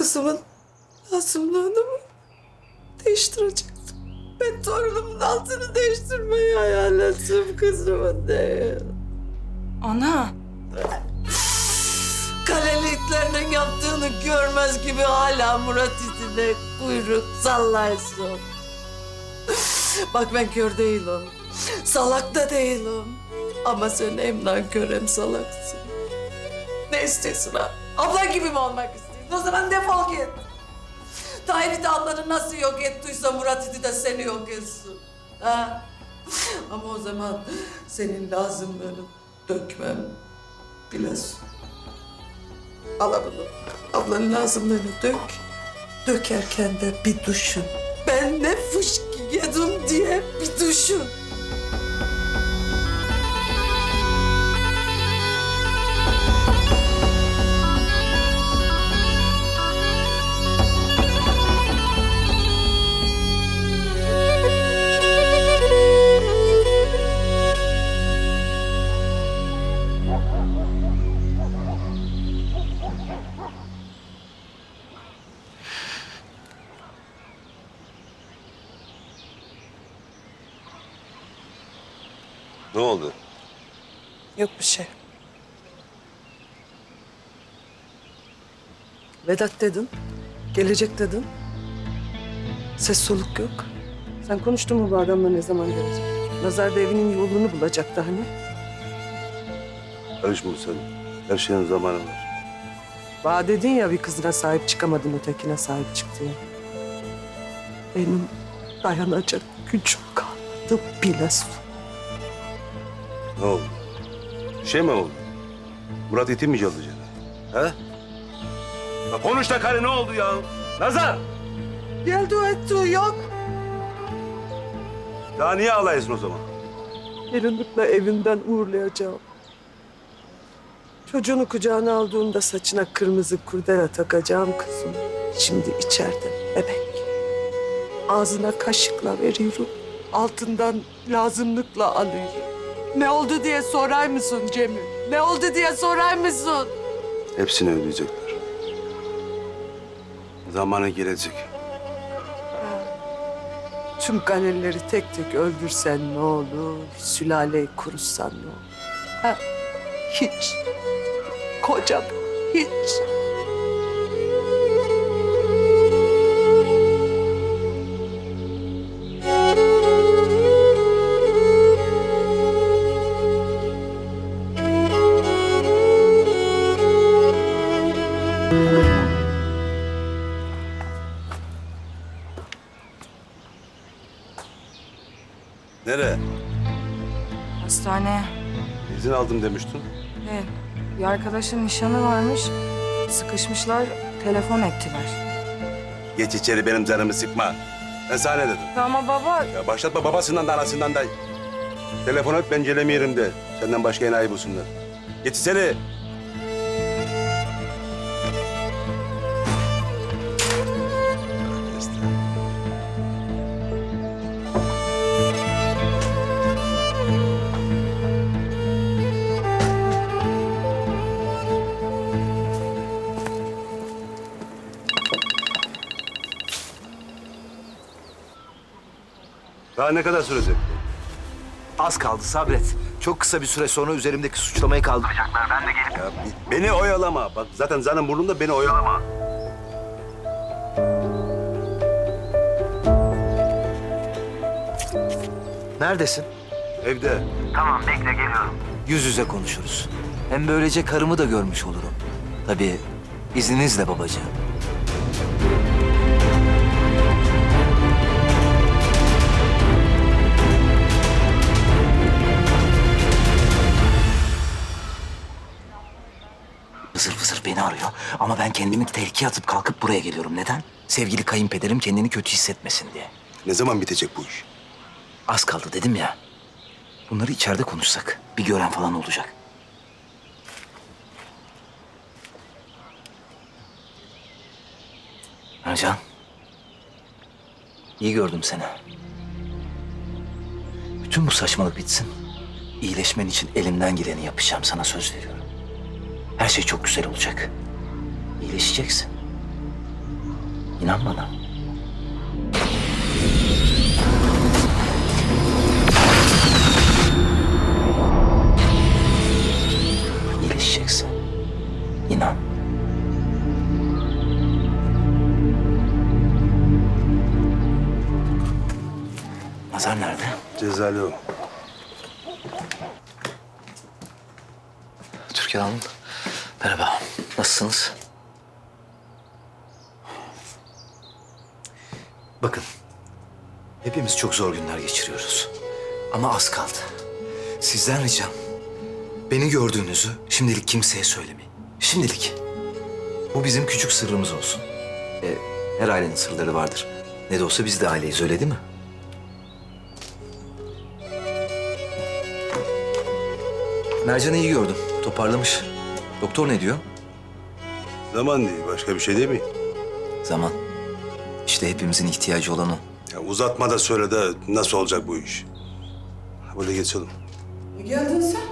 kızımın lazımlığını mı değiştirecektim? Ben torunumun altını değiştirmeyi hayal ettim kızımın değil. Ana. Kaleliklerinin yaptığını görmez gibi hala Murat izine kuyruk sallarsın. Bak ben kör değilim. Salak da değilim. Ama sen hem nankör hem salaksın. Ne istiyorsun ha? Abla gibi mi olmak istiyorsun? O zaman defol git. Tahir'i de ablanı nasıl yok ettiyse Murat İdi de seni yok etsin. Ha? Ama o zaman senin lazımlığını dökmem bilesin. Al bunu. Ablanın lazımlığını dök. Dökerken de bir düşün. Ben ne fışkı yedim diye bir düşün. Yok bir şey. Vedat dedin. Gelecek dedin. Ses soluk yok. Sen konuştun mu bu adamla ne zaman gelecek? Nazar da evinin yolunu bulacaktı hani. Karışma sen. Her şeyin zamanı var. Bana dedin ya bir kızına sahip çıkamadın ötekine sahip çıktı ya. Benim dayanacak gücüm kalmadı bilesin. Ne oldu? Şey mi oldu? Murat iti mi çalacak? He? Ya konuş da karı ne oldu ya? Nazar! Geldi o etti yok. Daha niye ağlayasın o zaman? Gelinlikle evinden uğurlayacağım. Çocuğunu kucağına aldığında saçına kırmızı kurdele takacağım kızım. Şimdi içeride bebek. Ağzına kaşıkla veriyorum. Altından lazımlıkla alıyorum. Ne oldu diye sorar mısın Cemil? Ne oldu diye sorar mısın? Hepsini ödeyecekler. Zamanı gelecek. Tüm galerileri tek tek öldürsen ne olur? Sülaleyi kurutsan ne olur? Ha? Hiç. Kocam hiç. Nereye? Hastaneye. İzin aldım demiştin. He, bir arkadaşın nişanı varmış. Sıkışmışlar, telefon ettiler. Geç içeri benim canımı sıkma. Ben sana ne dedim? Ama baba, Ya başlatma babasından da anasından da. Telefon et ben Celemi yerimde. Senden başka enayi bulsunlar. Geç içeri. Daha ne kadar sürecek? Az kaldı sabret. Çok kısa bir süre sonra üzerimdeki suçlamayı kaldıracaklar. Ben de gelip... Ya bi- beni oyalama. Bak zaten zanım burnumda beni oyalama. Neredesin? Evde. Tamam bekle geliyorum. Yüz yüze konuşuruz. Hem böylece karımı da görmüş olurum. Tabii izninizle babacığım. Ama ben kendimi tehlikeye atıp kalkıp buraya geliyorum. Neden? Sevgili kayınpederim kendini kötü hissetmesin diye. Ne zaman bitecek bu iş? Az kaldı dedim ya. Bunları içeride konuşsak. Bir gören falan olacak. Ercan. iyi gördüm seni. Bütün bu saçmalık bitsin. İyileşmen için elimden geleni yapacağım. Sana söz veriyorum. Her şey çok güzel olacak. İyileşeceksin. İnan bana. İyileşeceksin. İnan. Nazar nerede? Cezali o. Türkan Hanım. Merhaba. Nasılsınız? Bakın. Hepimiz çok zor günler geçiriyoruz. Ama az kaldı. Sizden ricam. Beni gördüğünüzü şimdilik kimseye söylemeyin. Şimdilik. Bu bizim küçük sırrımız olsun. E, her ailenin sırları vardır. Ne de olsa biz de aileyiz öyle değil mi? Mercan'ı iyi gördüm. Toparlamış. Doktor ne diyor? Zaman değil, başka bir şey değil mi? Zaman. İşte hepimizin ihtiyacı olan o. Ya uzatma da söyle de nasıl olacak bu iş? Böyle geçelim. Ne geldin sen?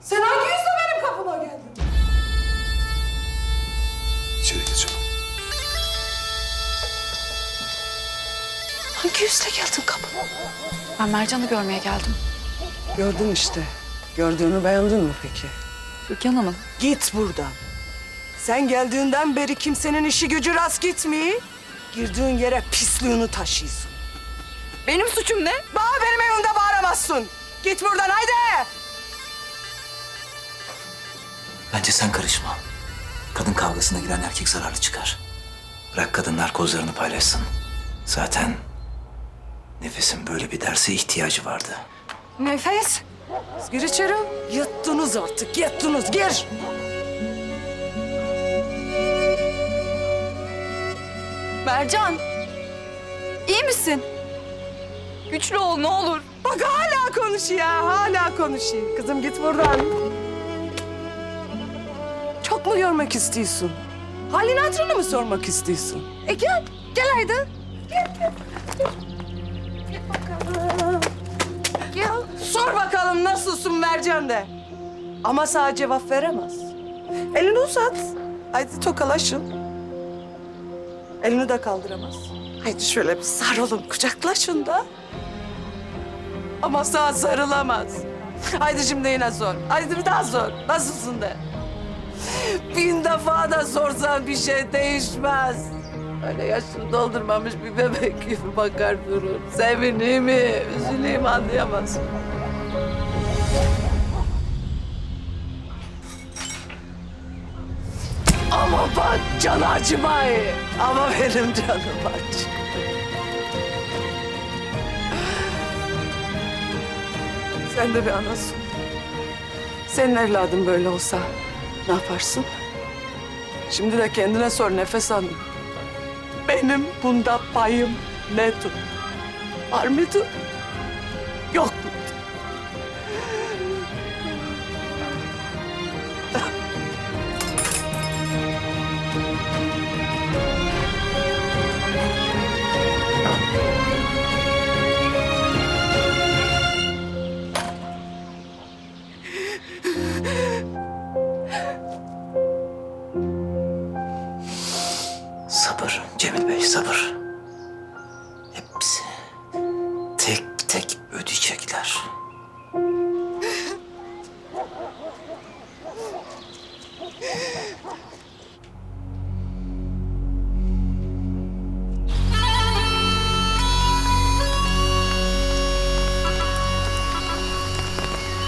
Sen hangi yüzle benim kapıma geldin? İçeri geçelim. Hangi yüzle geldin kapıma? Ben Mercan'ı görmeye geldim. Gördün işte. Gördüğünü beğendin mi peki? Türkan Hanım. Git buradan. Sen geldiğinden beri kimsenin işi gücü rast gitmiyor. Girdiğin yere pisliğini taşıyorsun. Benim suçum ne? Bana benim evimde bağıramazsın. Git buradan haydi. Bence sen karışma. Kadın kavgasına giren erkek zararlı çıkar. Bırak kadınlar kozlarını paylaşsın. Zaten nefesin böyle bir derse ihtiyacı vardı. Nefes. Gir içeri. Yattınız artık, yattınız. Gir. Mercan. iyi misin? Güçlü ol ne olur. Bak hala konuşuyor, hala konuşuyor. Kızım git buradan. Çok mu görmek istiyorsun? Halini hatırını mı sormak istiyorsun? E gel, gel haydi. Gel, gel. Gel bakalım. Gel, sor bakalım nasılsın Mercan de. Ama sana cevap veremez. Elini uzat. Haydi tokalaşın. Elini de kaldıramaz. Haydi şöyle bir sarılın, kucaklaşın da. Ama sana sarılamaz. Haydi şimdi yine sor. Haydi bir daha sor. Nasılsın de. Bin defa da sorsan bir şey değişmez. Öyle yaşını doldurmamış bir bebek gibi bakar durur. Sevineyim mi, üzüleyim mi Ama bak can acımayı. Ama benim canım acı. Sen de bir anasın. Senin evladın böyle olsa ne yaparsın? Şimdi de kendine sor nefes al. Benim bunda payım nedir? Var mıydı? Yok mu? Sabır. Hepsi tek tek ödeyecekler.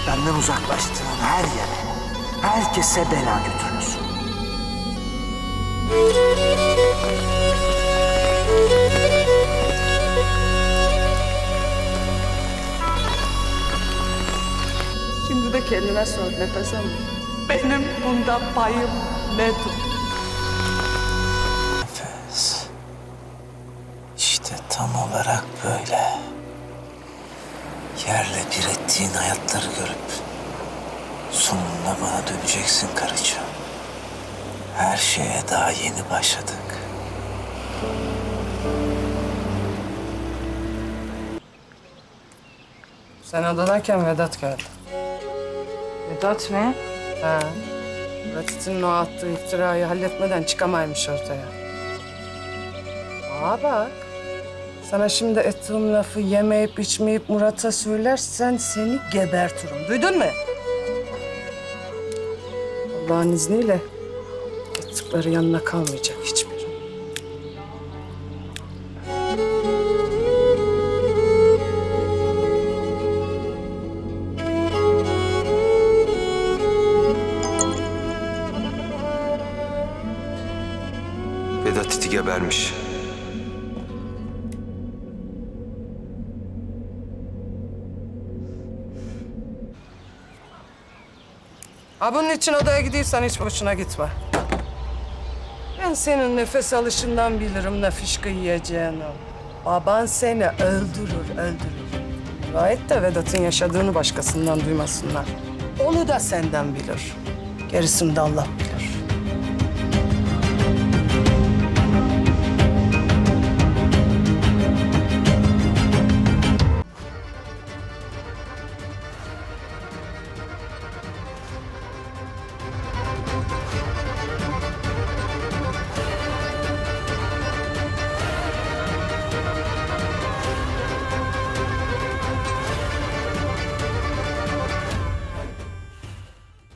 Benden uzaklaştığın her yere, herkese bela götürürsün. Kendine sor nefes al. Benim bunda payım nedir? Nefes. İşte tam olarak böyle. Yerle bir ettiğin hayatları görüp sonunda bana döneceksin karıcığım. Her şeye daha yeni başladık. Sen odadayken Vedat geldi. Vedat mı? Ha. İtin'in o attığı iftirayı halletmeden çıkamaymış ortaya. Aa bak. Sana şimdi ettiğim lafı yemeyip içmeyip Murat'a söylersen seni gebertirim. Duydun mu? Allah'ın izniyle ettikleri yanına kalmayacak hiçbiri. Ha bunun için odaya gidiyorsan hiç boşuna gitme. Ben senin nefes alışından bilirim ne fışkı yiyeceğini. Baban seni öldürür, öldürür. Dua et de Vedat'ın yaşadığını başkasından duymasınlar. Onu da senden bilir. Gerisini de Allah bilir.